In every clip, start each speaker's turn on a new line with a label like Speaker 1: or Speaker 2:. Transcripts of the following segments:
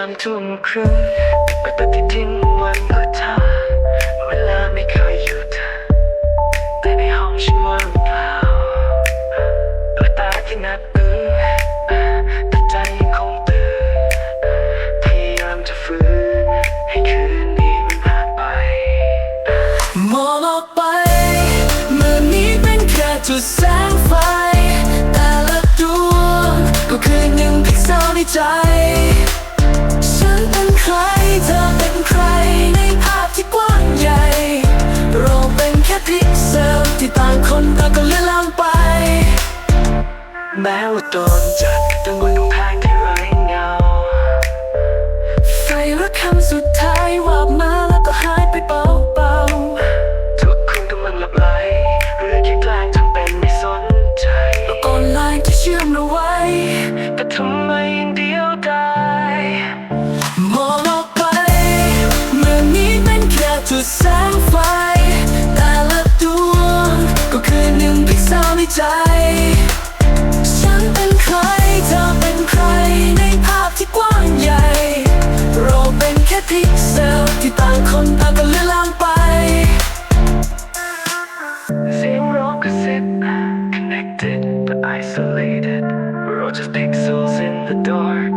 Speaker 1: ามทุ่มครึ่งไปปฏิทินวันก็เธอเวลาไม่เคยหยุดแต่ในห้องฉันว่างเปล่าและตาที่นัดตื่นแต่ใจยังคงตื่นพยายามจะฟื้นให้คืนนี้มันผ่านไป มองออกไปเมื่อนี้เป็นแค่จุดแสงไฟ แต่ละดวงก็คือหนึ่งพิกเซลในใจ แม้ว่าโดนจัดดังบนกำแพงที่ไร้เงา ไฟรักคำสุดท้ายวาบมาแล้วก็หายไปเบาๆ ทุกคนกำลังหลับไหลเรือแค่แกล้งทำเป็นไม่สนใจโลกออนไลน์ที่เชื่อมเราไว้ แต่ทำไมยังเดียวดายมองออกไป เมื่อนี้เป็นแค่จุดแสงไฟ แต่ละดวงก็คือหนึ่งพิกเซลในใจ isolated We're all just pixels in the dark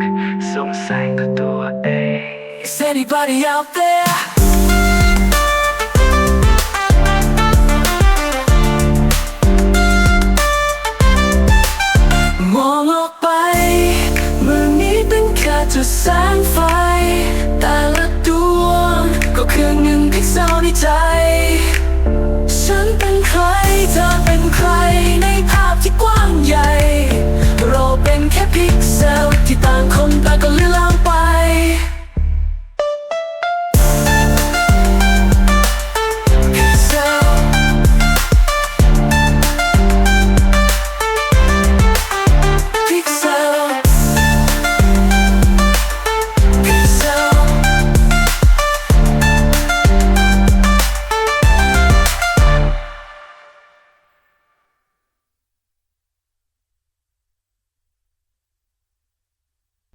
Speaker 1: สงสัยกับตัวเอง Is anybody out there? มองออกไปเมือนี้เป็นแค่จุดแสงไฟ แต่ละดวงก็คือหนึ่งพิกเซลในใจ ฉันเป็นใครเธอ